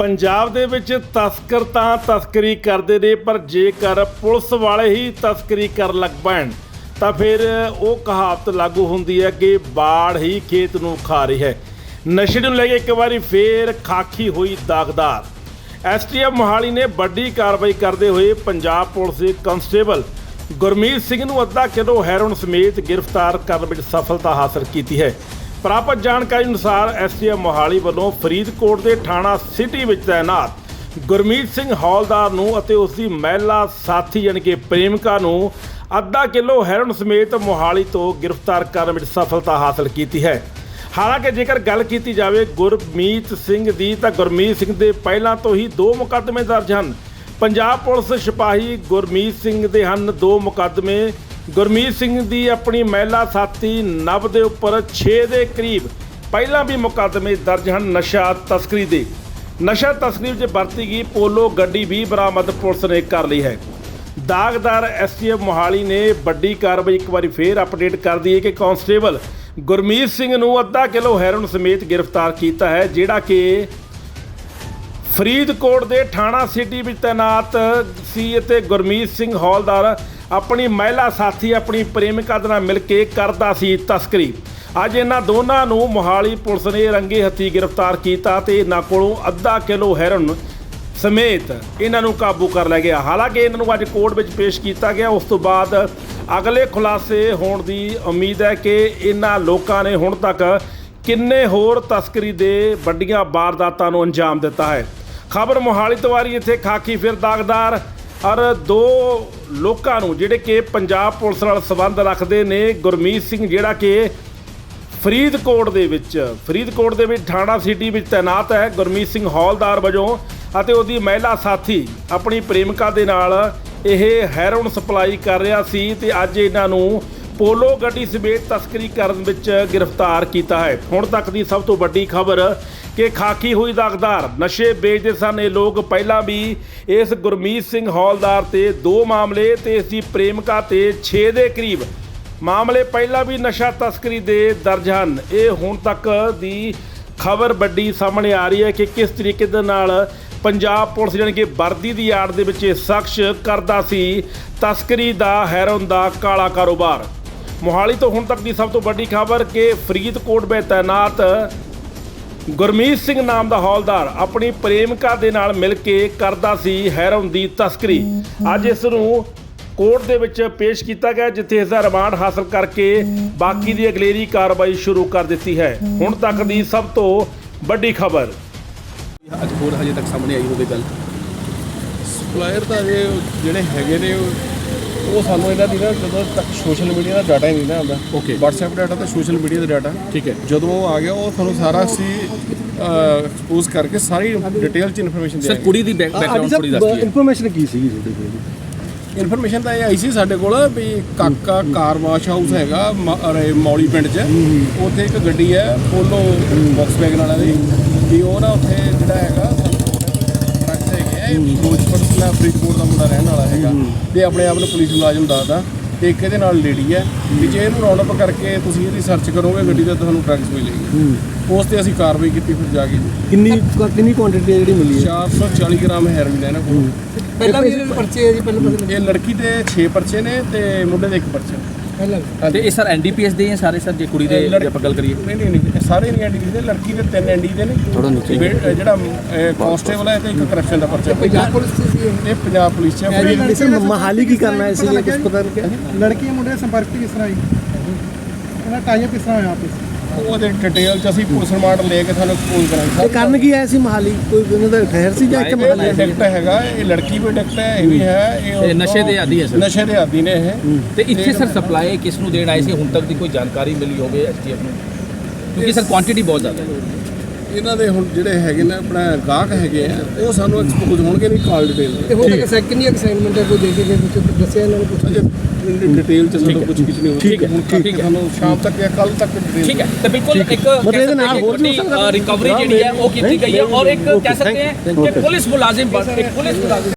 ਪੰਜਾਬ ਦੇ ਵਿੱਚ ਤਸਕਰ ਤਾਂ ਤਸਕਰੀ ਕਰਦੇ ਨੇ, ਪਰ ਜੇਕਰ ਪੁਲਿਸ ਵਾਲੇ ਹੀ ਤਸਕਰੀ ਕਰਨ ਲੱਗ ਪੈਣ, ਤਾਂ ਫਿਰ ਉਹ ਕਹਾਵਤ ਲਾਗੂ ਹੁੰਦੀ ਹੈ ਕਿ ਬਾੜ ਹੀ ਖੇਤ ਨੂੰ ਖਾ ਰਹੀ ਹੈ। ਨਸ਼ੇ ਨੂੰ ਲੈ ਕੇ ਇੱਕ ਵਾਰੀ ਫੇਰ ਖਾਕੀ ਹੋਈ ਦਾਗਦਾਰ। ਐਸਟੀਐਫ ਮੋਹਾਲੀ ਨੇ ਵੱਡੀ ਕਾਰਵਾਈ ਕਰਦੇ ਹੋਏ ਪੰਜਾਬ ਪੁਲਿਸ ਦੇ ਕਨਸਟੇਬਲ ਗੁਰਮੀਤ ਸਿੰਘ ਨੂੰ ਅੱਧਾ ਕਿਲੋ ਹੈਰੋਨ ਸਮੇਤ ਗ੍ਰਿਫਤਾਰ ਕਰਨ ਵਿੱਚ ਸਫਲਤਾ ਹਾਸਲ ਕੀਤੀ ਹੈ। ਪ੍ਰਾਪਤ ਜਾਣਕਾਰੀ ਅਨੁਸਾਰ ਐਸਟੀਐਫ ਮੋਹਾਲੀ ਵੱਲੋਂ ਫਰੀਦਕੋਟ ਦੇ ਥਾਣਾ ਸਿਟੀ ਵਿੱਚ ਤਾਇਨਾਤ ਗੁਰਮੀਤ ਸਿੰਘ ਹੌਲਦਾਰ ਨੂੰ ਅਤੇ ਉਸ ਦੀ ਮਹਿਲਾ ਸਾਥੀ ਯਾਨੀ ਕਿ ਪ੍ਰੇਮਿਕਾ ਨੂੰ ਅੱਧਾ ਕਿਲੋ ਹੈਰੋਨ ਸਮੇਤ ਮੋਹਾਲੀ ਤੋਂ ਗ੍ਰਿਫਤਾਰ ਕਰਨ ਵਿੱਚ ਸਫਲਤਾ ਹਾਸਲ ਕੀਤੀ ਹੈ। ਹਾਲਾਂਕਿ ਜੇਕਰ ਗੱਲ ਕੀਤੀ ਜਾਵੇ ਗੁਰਮੀਤ ਸਿੰਘ ਦੀ ਤਾਂ ਗੁਰਮੀਤ ਸਿੰਘ ਦੇ ਪਹਿਲਾਂ ਤੋਂ ਹੀ ਦੋ ਮੁਕੱਦਮੇ ਦਰਜ ਹਨ। ਪੰਜਾਬ ਪੁਲਿਸ ਸਿਪਾਹੀ ਗੁਰਮੀਤ ਸਿੰਘ ਦੇ ਹਨ ਦੋ ਮੁਕੱਦਮੇ ਗੁਰਮੀਤ ਸਿੰਘ ਦੀ ਆਪਣੀ ਮਹਿਲਾ ਸਾਥੀ ਨਵ ਦੇ ਉੱਪਰ 6 ਦੇ ਕਰੀਬ ਪਹਿਲਾਂ ਵੀ ਮੁਕੱਦਮੇ ਦਰਜ ਹਨ ਨਸ਼ਾ ਤਸਕਰੀ ਦੇ। ਨਸ਼ਾ ਤਸਕਰੀ ਵਿੱਚ ਵਰਤੀ ਗਈ ਪੋਲੋ ਗੱਡੀ ਵੀ ਬਰਾਮਦ ਪੁਲਿਸ ਨੇ ਕਰ ਲਈ ਹੈ। ਦਾਗਦਾਰ ਐਸਟੀਐਫ ਮੋਹਾਲੀ ਨੇ ਵੱਡੀ ਕਾਰਵਾਈ ਇੱਕ ਵਾਰੀ ਫੇਰ ਅਪਡੇਟ ਕਰ ਦਈ ਹੈ ਕਿ ਕਾਂਸਟੇਬਲ ਗੁਰਮੀਤ ਸਿੰਘ ਨੂੰ ਅੱਧਾ ਕਿਲੋ ਹੈਰੋਨ ਸਮੇਤ ਗ੍ਰਿਫਤਾਰ ਕੀਤਾ ਹੈ, ਜਿਹੜਾ ਕਿ ਫਰੀਦਕੋਟ ਦੇ ਥਾਣਾ ਸਿਟੀ ਵਿੱਚ ਤਾਇਨਾਤ ਸੀ ਅਤੇ ਗੁਰਮੀਤ ਸਿੰਘ ਹੌਲਦਾਰ ਆਪਣੀ ਮਹਿਲਾ ਸਾਥੀ, ਆਪਣੀ ਪ੍ਰੇਮਿਕਾ ਦੇ ਨਾਲ ਮਿਲ ਕੇ ਕਰਦਾ ਸੀ ਤਸਕਰੀ। ਅੱਜ ਇਹਨਾਂ ਦੋਨਾਂ ਨੂੰ ਮੋਹਾਲੀ ਪੁਲਿਸ ਨੇ ਰੰਗੇ ਹੱਥੀ ਗ੍ਰਿਫਤਾਰ ਕੀਤਾ ਤੇ ਇਹਨਾਂ ਕੋਲੋਂ ਅੱਧਾ ਕਿਲੋ ਹੈਰਨ ਸਮੇਤ ਇਹਨਾਂ ਨੂੰ ਕਾਬੂ ਕਰ ਲਿਆ ਗਿਆ। ਹਾਲਾਂਕਿ ਇਹਨਾਂ ਨੂੰ ਅੱਜ ਕੋਰਟ ਵਿੱਚ ਪੇਸ਼ ਕੀਤਾ ਗਿਆ। ਉਸ ਤੋਂ ਬਾਅਦ ਅਗਲੇ ਖੁਲਾਸੇ ਹੋਣ ਦੀ ਉਮੀਦ ਹੈ ਕਿ ਇਹਨਾਂ ਲੋਕਾਂ ਨੇ ਹੁਣ ਤੱਕ ਕਿੰਨੇ ਹੋਰ ਤਸਕਰੀ ਦੇ ਵੱਡੀਆਂ ਵਾਰਦਾਤਾਂ ਨੂੰ ਅੰਜਾਮ ਦਿੱਤਾ ਹੈ। ਖਬਰ ਮੋਹਾਲੀ ਤੋਂ ਆ ਰਹੀ ਇੱਥੇ ਖਾਕੀ ਫਿਰ ਦਾਗਦਾਰ। ਔਰ ਦੋ ਲੋਕਾਂ ਨੂੰ ਜਿਹੜੇ ਕਿ ਪੰਜਾਬ ਪੁਲਿਸ ਨਾਲ ਸੰਬੰਧ ਰੱਖਦੇ ਨੇ, ਗੁਰਮੀਤ ਸਿੰਘ ਜਿਹੜਾ ਕਿ ਫਰੀਦਕੋਟ ਦੇ ਵਿੱਚ, ਫਰੀਦਕੋਟ ਦੇ ਵਿੱਚ ਥਾਣਾ ਸਿਟੀ ਵਿੱਚ ਤਾਇਨਾਤ ਹੈ, ਗੁਰਮੀਤ ਸਿੰਘ ਹੌਲਦਾਰ ਵਜੋਂ। ਅਤੇ ਉਹਦੀ ਮਹਿਲਾ ਸਾਥੀ ਆਪਣੀ ਪ੍ਰੇਮਿਕਾ ਦੇ ਨਾਲ ਇਹ ਹੈਰੋਨ ਸਪਲਾਈ ਕਰ ਰਿਹਾ ਸੀ ਤੇ ਅੱਜ ਇਹਨਾਂ ਨੂੰ ਪੋਲੋ ਗੱਡੀ ਸਮੇਤ ਤਸਕਰੀ ਕਰਨ ਵਿੱਚ ਗ੍ਰਿਫਤਾਰ ਕੀਤਾ ਹੈ। ਹੁਣ ਤੱਕ ਦੀ ਸਭ ਤੋਂ ਵੱਡੀ ਖਬਰ ਕਿ ਖਾਕੀ ਹੋਈ ਦਾਗਦਾਰ ਨਸ਼ੇ ਵੇਚਦੇ ਸਨ ਇਹ ਲੋਕ ਪਹਿਲਾਂ ਵੀ ਇਸ ਗੁਰਮੀਤ ਸਿੰਘ ਹੌਲਦਾਰ ਤੇ ਦੋ ਮਾਮਲੇ ਤੇ ਇਸ ਦੀ ਪ੍ਰੇਮਿਕਾ ਤੇ 6 ਦੇ ਕਰੀਬ। ਮਾਮਲੇ ਪਹਿਲਾਂ ਵੀ ਨਸ਼ਾ ਤਸਕਰੀ ਦੇ ਦਰਜ ਹਨ। ਇਹ ਹੁਣ ਤੱਕ ਦੀ ਖਬਰ ਵੱਡੀ ਸਾਹਮਣੇ ਆ ਰਹੀ ਹੈ ਕਿ ਕਿਸ ਤਰੀਕੇ ਦੇ ਨਾਲ ਪੰਜਾਬ ਪੁਲਿਸ ਜਾਣੀ ਕਿ ਵਰਦੀ ਦੀ ਆੜ ਦੇ ਵਿੱਚ ਇਹ ਸ਼ਖਸ ਕਰਦਾ ਸੀ। ਤਸਕਰੀ ਦਾ ਹੈਰੋਨ ਦਾ ਕਾਲਾ ਕਾਰੋਬਾਰ। ਮੋਹਾਲੀ ਤੋਂ ਹੁਣ ਤੱਕ ਦੀ ਸਭ ਤੋਂ ਵੱਡੀ ਖਬਰ ਕਿ ਫਰੀਦਕੋਟ ਵਿੱਚ ਤਾਇਨਾਤ ਗੁਰਮੀਤ ਸਿੰਘ ਨਾਮ ਦਾ ਹੌਲਦਾਰ ਆਪਣੀ ਪ੍ਰੇਮਿਕਾ ਦੇ ਨਾਲ ਮਿਲ ਕੇ ਕਰਦਾ ਸੀ ਹੈਰੋਨ ਦੀ ਤਸਕਰੀ। ਅੱਜ ਇਸ ਨੂੰ ਕੋਰਟ ਦੇ ਵਿੱਚ ਪੇਸ਼ ਕੀਤਾ ਗਿਆ, ਜਿੱਥੇ ਇਸ ਦਾ ਰਿਮਾਂਡ ਹਾਸਲ ਕਰਕੇ ਬਾਕੀ ਦੀ ਅਗਲੇਰੀ ਕਾਰਵਾਈ ਸ਼ੁਰੂ ਕਰ ਦਿੱਤੀ ਹੈ। ਹੁਣ ਤੱਕ ਦੀ ਸਭ ਤੋਂ ਵੱਡੀ ਖਬਰ। ਅੱਜ ਹੋਰ ਹਜੇ ਤੱਕ ਸਾਹਮਣੇ ਆਈ ਹੋਵੇ ਗੱਲ। ਸਪਲਾਇਰ ਤਾਂ ਇਹ ਜਿਹੜੇ ਹੈਗੇ ਨੇ ਉਹ ਸਾਨੂੰ ਇਹਨਾਂ ਦੀ ਨਾ ਜਦੋਂ ਤੱਕ ਸੋਸ਼ਲ ਮੀਡੀਆ ਦਾ ਡਾਟਾ ਹੀ ਨਹੀਂ ਨਾ ਆਉਂਦਾ। Okay. WhatsApp ਡਾਟਾ ਤੇ ਸੋਸ਼ਲ ਮੀਡੀਆ ਦਾ ਡਾਟਾ ਠੀਕ ਹੈ। ਜਦੋਂ ਉਹ ਆ ਗਿਆ ਉਹ ਤੁਹਾਨੂੰ ਸਾਰਾ ਅਸੀਂ ਐਕਸਪੋਜ਼ ਕਰਕੇ ਸਾਰੀ ਡਿਟੇਲ ਚ ਇਨਫੋਰਮੇਸ਼ਨ ਸਰ ਦੇ ਕੁੜੀ ਦੀ ਬੈਕਗ੍ਰਾਉਂਡ ਥੋੜੀ ਦੱਸਦੀ ਹੈ ਇਨਫੋਰਮੇਸ਼ਨ ਕੀ ਸੀਗੀ ਤੁਹਾਡੇ ਕੋਲ? ਇਨਫੋਰਮੇਸ਼ਨ ਤਾਂ ਇਹ ਆਈ ਸੀ ਸਾਡੇ ਕੋਲ ਵੀ ਕਾਕਾ ਕਾਰ ਵਾਸ਼ ਹਾਊਸ ਹੈਗਾ ਮੌਲੀ ਪਿੰਡ 'ਚ। ਉੱਥੇ ਇੱਕ ਗੱਡੀ ਹੈ ਪੋਲੋ ਬਾਕਸ ਵੈਗਨ ਵਾਲਿਆਂ ਦੀ। ਵੀ ਉਹ ਨਾ ਉੱਥੇ ਜਿਹੜਾ ਹੈਗਾ ਜ਼ਿਲ੍ਹਾ ਫਰੀਦਕੋਟ ਦਾ ਮੁੰਡਾ ਰਹਿਣ ਵਾਲਾ ਹੈਗਾ ਤੇ ਆਪਣੇ ਆਪ ਨੂੰ ਪੁਲਿਸ ਮੁਲਾਜ਼ਮ ਦੱਸਦਾ ਤੇ ਇੱਕ ਇਹਦੇ ਨਾਲ ਲੇਡੀ ਹੈ ਵੀ ਜੇ ਇਹਨੂੰ ਰਾਉਂਡ ਅਪ ਕਰਕੇ ਤੁਸੀਂ ਇਹਦੀ ਸਰਚ ਕਰੋਗੇ ਗੱਡੀ ਦਾ ਤੁਹਾਨੂੰ ਡਰੱਗਸ ਮਿਲੇਗੀ। ਉਸ ਤੇ ਅਸੀਂ ਕਾਰਵਾਈ ਕੀਤੀ ਫਿਰ ਜਾ ਕੇ ਕਿੰਨੀ ਕਿੰਨੀ ਕੁਆਂਟੀਟੀ ਜਿਹੜੀ ਮਿਲੀ ਹੈ? 440 ਗ੍ਰਾਮ ਹੈਰੋਇਨ ਹੈ ਇਹਨਾਂ ਕੋਲ। ਪਹਿਲਾਂ ਵੀ ਇਹਦੇ ਪਰਚੇ ਹੈ ਜੀ ਪਹਿਲਾਂ ਇਹ ਲੜਕੀ ਤੇ 6 ਪਰਚੇ ਨੇ ਤੇ ਮੁੰਡੇ ਦੇ ਇੱਕ ਪਰਚਾ ਪਹਿਲਾਂ ਤੇ ਇਹ ਸਰ ਐਨਡੀਪੀਐਸ ਦੇ ਹੀ ਹੈ ਸਾਰੇ ਸਰ ਜੇ ਕੁੜੀ ਦੇ ਜੇ ਆਪਾਂ ਗੱਲ ਕਰੀਏ। ਨਹੀਂ ਨਹੀਂ ਨਹੀਂ ਇਹ ਸਾਰੇ ਨਹੀਂ ਐਂਡੀ ਦੇ ਲੜਕੀ ਦੇ ਤਿੰਨ ਐਂਡੀ ਦੇ ਨੇ। ਥੋੜ੍ਹਾ ਨੀਚੇ। ਬੇ- ਜਿਹੜਾ ਕਾਂਸਟੇਬਲ ਹੈ ਤੇ ਇੱਕ ਕਰਪਸ਼ਨ ਦਾ ਪਰਚਾ ਪੰਜਾਬ ਪੁਲਿਸ ਦੀ ਸੀ ਇਹ। ਪੰਜਾਬ ਪੁਲਿਸ ਚ ਹੈ। ਇਹ ਸਰ ਮਹਾਲੀ ਕੀ ਕਰਨਾ ਹੈ ਇਸੇ ਕੁਝ ਪਤਾ ਨਹੀਂ ਲੜਕੀ ਦੇ ਮੁੰਡੇ ਦੇ ਸੰਪਰਕ 'ਚ ਕਿਸ ਤਰ੍ਹਾਂ ਆਈ? ਉਹਦੇ ਡਿਟੇਲ ਚ ਅਸੀਂ ਪੁਲਿਸ ਰਿਮਾਂਡ ਲੈ ਕੇ ਤੁਹਾਨੂੰ ਇਹ ਕਰਾਂਗੇ। ਕਰਨ ਕੀ ਆਇਆ ਸੀ ਮਹਾਲੀ? ਕੋਈ ਉਹਨਾਂ ਦਾ ਠਹਿਰ ਸੀ ਜਾਂ ਇੱਥੇ ਮਹਾਲੀ ਇਹ ਡਿਕਟ ਹੈਗਾ ਇਹ ਲੜਕੀ ਵੀ ਡਿਕਟ ਹੈ ਇਹ ਵੀ ਹੈ ਇਹ ਇਹ ਨਸ਼ੇ ਦੇ ਆਦੀ ਹੈ ਸਰ। ਨਸ਼ੇ ਦੇ ਆਦੀ ਨੇ ਇਹ। ਤੇ ਇੱਥੇ ਸਰ ਸਪਲਾਈ ਕਿਸ ਨੂੰ ਦੇਣ ਆਏ ਸੀ? ਹੁਣ ਤੱਕ ਦੀ ਕੋਈ ਜਾਣਕਾਰੀ ਮਿਲੀ ਹੋਵੇ ਐਸਟੀਐਫ ਨੂੰ? ਕਿਉਂਕਿ ਸਰ ਕੁਆਂਟੀਟੀ ਬਹੁਤ ਜ਼ਿਆਦਾ ਹੈ। ਇਹਨਾਂ ਦੇ ਹੁਣ ਜਿਹੜੇ ਹੈਗੇ ਨੇ ਆਪਣਾ ਗਾਹਕ ਹੈਗੇ ਆ ਉਹ ਸਾਨੂੰ ਐਕਸਪੋਜ਼ ਹੋਣਗੇ ਨਹੀਂ ਕਾਲ ਡਿਟੇਲ ਤੇ ਹੁਣ ਤੱਕ ਸੈਕਿੰਡ ਨਹੀਂ ਅਸਾਈਨਮੈਂਟ ਹੈ ਕੋਈ ਦੇ ਕੇ ਕੁਝ ਦੱਸਿਆ ਇਹਨਾਂ ਨੂੰ ਕੁਝ ਡਿਟੇਲ ਚ ਸਾਨੂੰ ਕੁਝ ਕੁਝ ਨਹੀਂ ਠੀਕ ਹੈ, ਹੁਣ ਠੀਕ ਹੈ। ਤੁਹਾਨੂੰ ਸ਼ਾਮ ਤੱਕ ਜਾਂ ਕੱਲ ਤੱਕ detail ਠੀਕ ਹੈ। ਤੇ ਬਿਲਕੁਲ ਇੱਕ ਮਤਲਬ ਇਹਦੇ ਨਾਲ ਹੋਰ ਵੀ ਰਿਕਵਰੀ ਜਿਹੜੀ ਹੈ ਉਹ ਕੀਤੀ ਗਈ ਹੈ ਔਰ ਇੱਕ ਕਹਿ ਸਕਦੇ ਹਾਂ ਕਿ ਪੁਲਿਸ ਮੁਲਾਜ਼ਮ ਬਣ ਇੱਕ ਪੁਲਿਸ ਮੁਲਾਜ਼ਮ